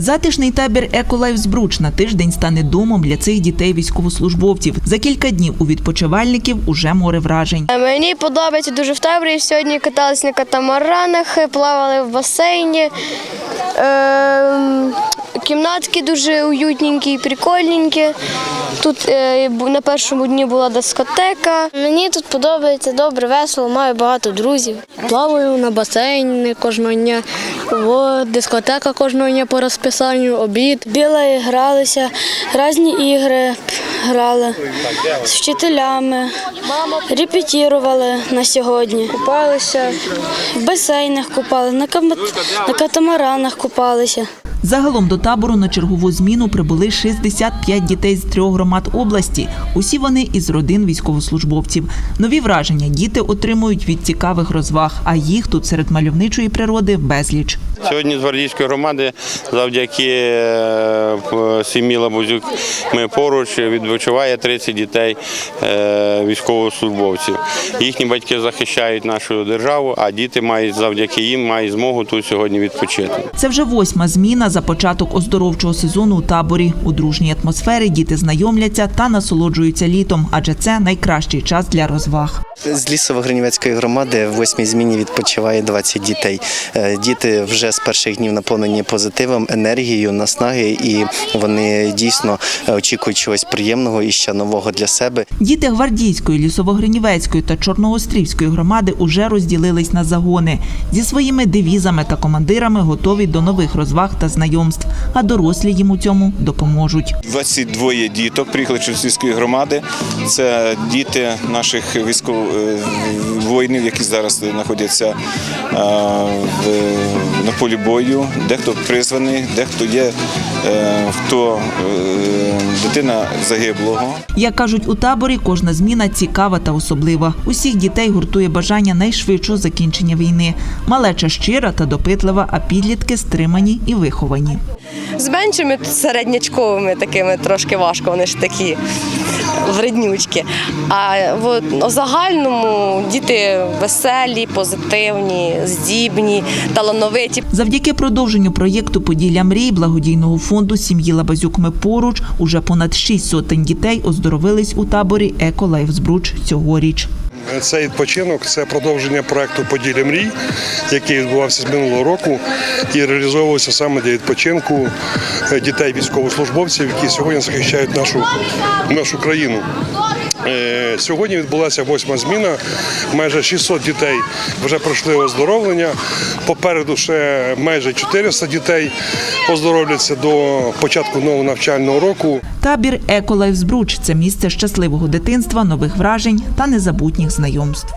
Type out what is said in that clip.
Затишний табір «Еколайф Збруч» на тиждень стане домом для цих дітей військовослужбовців. За кілька днів у відпочивальників уже море вражень. Мені подобається дуже в таборі. Сьогодні катались на катамаранах, плавали в басейні. Кімнатки дуже уютненькі і прикольненькі. Тут е, на першому дні була дискотека. Мені тут подобається добре, весело, маю багато друзів. Плаваю на басейні кожного дня, в дискотека кожного дня по розписанню, обід. Біла гралися, різні ігри грали з вчителями, репетірували на сьогодні. Купалися в басейнах купали, на катамаранах купалися. Загалом до табору на чергову зміну прибули 65 дітей з трьох громад області. Усі вони із родин військовослужбовців. Нові враження діти отримують від цікавих розваг, а їх тут серед мальовничої природи безліч. Сьогодні з гвардійської громади завдяки е, сім'ї Лабузюк ми поруч відпочиває 30 дітей е, військовослужбовців. Їхні батьки захищають нашу державу, а діти мають завдяки їм мають змогу тут сьогодні відпочити. Це вже восьма зміна за початок оздоровчого сезону у таборі. У дружній атмосфері діти знайомляться та насолоджуються літом, адже це найкращий час для розваг. З лісово-гринівецької громади в восьмій зміні відпочиває 20 дітей. Е, Діти вже з перших днів наповнені позитивом, енергією, наснаги, і вони дійсно е, очікують чогось приємного і ще нового для себе. Діти гвардійської, лісово-гринівецької та чорноострівської громади уже розділились на загони. Зі своїми девізами та командирами готові до нових розваг та знайомств, а дорослі їм у цьому допоможуть. 22 діток приїхали з сільської громади. Це діти наших військових воїнів, які зараз знаходяться е, в- на полі бою. Дехто призваний, дехто є е, хто е, дитина загиблого. Як кажуть у таборі, кожна зміна цікава та особлива. Усіх дітей гуртує бажання найшвидшого закінчення війни. Малеча щира та допитлива, а підлітки стримані і виховані. З меншими середнячковими такими трошки важко, вони ж такі вреднючки. А в загальному діти веселі, позитивні, здібні, талановиті. Завдяки продовженню проєкту Поділля мрій благодійного фонду сім'ї Лабазюк Ми поруч уже понад шість сотень дітей оздоровились у таборі «Еко Збруч» цьогоріч. Цей відпочинок це продовження проекту Поділля мрій, який відбувався з минулого року і реалізовувався саме для відпочинку е, дітей військовослужбовців, які сьогодні захищають нашу, нашу країну. Е, Сьогодні відбулася восьма зміна. Майже 600 дітей вже пройшли оздоровлення. Попереду ще майже 400 дітей оздоровляться до початку нового навчального року. Табір «Еколайфзбруч» – це місце щасливого дитинства, нових вражень та незабутніх знайомств.